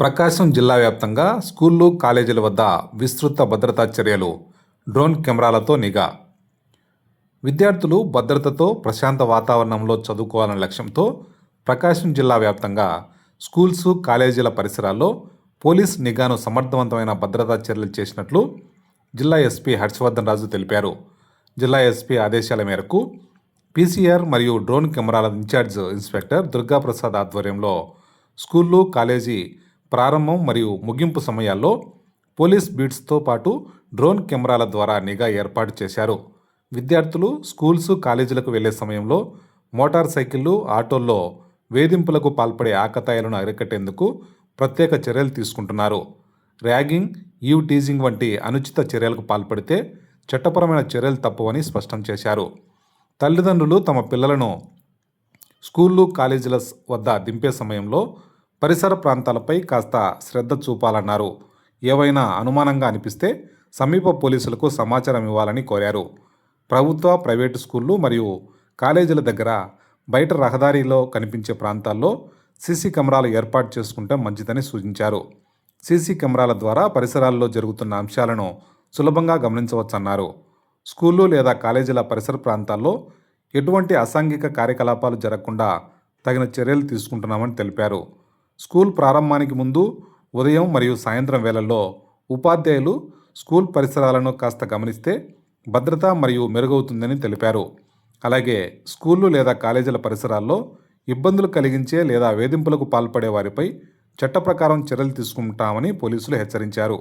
ప్రకాశం జిల్లా వ్యాప్తంగా స్కూళ్ళు కాలేజీల వద్ద విస్తృత భద్రతా చర్యలు. డ్రోన్ కెమెరాలతో నిఘా. విద్యార్థులు భద్రతతో ప్రశాంత వాతావరణంలో చదువుకోవాలనే లక్ష్యంతో ప్రకాశం జిల్లా వ్యాప్తంగా స్కూల్స్ కాలేజీల పరిసరాల్లో పోలీస్ నిఘాను సమర్థవంతమైన భద్రతా చర్యలు చేసినట్లు జిల్లా ఎస్పీ హర్షవర్ధన్ రాజు తెలిపారు. జిల్లా ఎస్పీ ఆదేశాల మేరకు పీసీఆర్ మరియు డ్రోన్ కెమెరాల ఇన్ఛార్జ్ ఇన్స్పెక్టర్ దుర్గాప్రసాద్ ఆధ్వర్యంలో స్కూళ్ళు కాలేజీ ప్రారంభం మరియు ముగింపు సమయాల్లో పోలీస్ బీట్స్తో పాటు డ్రోన్ కెమెరాల ద్వారా నిఘా ఏర్పాటు చేశారు. విద్యార్థులు స్కూల్స్ కాలేజీలకు వెళ్ళే సమయంలో మోటార్ సైకిళ్ళు ఆటోల్లో వేధింపులకు పాల్పడే ఆకతాయిలను అరికట్టేందుకు ప్రత్యేక చర్యలు తీసుకుంటున్నారు. ర్యాగింగ్ ఈవ్ టీజింగ్ వంటి అనుచిత చర్యలకు పాల్పడితే చట్టపరమైన చర్యలు తప్పవని స్పష్టం చేశారు. తల్లిదండ్రులు తమ పిల్లలను స్కూళ్ళు కాలేజీల వద్ద దింపే సమయంలో పరిసర ప్రాంతాలపై కాస్త శ్రద్ధ చూపాలన్నారు. ఏవైనా అనుమానంగా అనిపిస్తే సమీప పోలీసులకు సమాచారం ఇవ్వాలని కోరారు. ప్రభుత్వ ప్రైవేటు స్కూళ్ళు మరియు కాలేజీల దగ్గర బయట రహదారిలో కనిపించే ప్రాంతాల్లో సీసీ కెమెరాలు ఏర్పాటు చేసుకుంటే మంచిదని సూచించారు. సీసీ కెమెరాల ద్వారా పరిసరాల్లో జరుగుతున్న అంశాలను సులభంగా గమనించవచ్చన్నారు. స్కూళ్ళు లేదా కాలేజీల పరిసర ప్రాంతాల్లో ఎటువంటి అసాంఘిక కార్యకలాపాలు జరగకుండా తగిన చర్యలు తీసుకుంటున్నామని తెలిపారు. స్కూల్ ప్రారంభానికి ముందు ఉదయం మరియు సాయంత్రం వేళల్లో ఉపాధ్యాయులు స్కూల్ పరిసరాలను కాస్త గమనిస్తే భద్రత మరియు మెరుగవుతుందని తెలిపారు. అలాగే స్కూళ్ళు లేదా కాలేజీల పరిసరాల్లో ఇబ్బందులు కలిగించే లేదా వేధింపులకు పాల్పడే వారిపై చట్ట ప్రకారం చర్యలు తీసుకుంటామని పోలీసులు హెచ్చరించారు.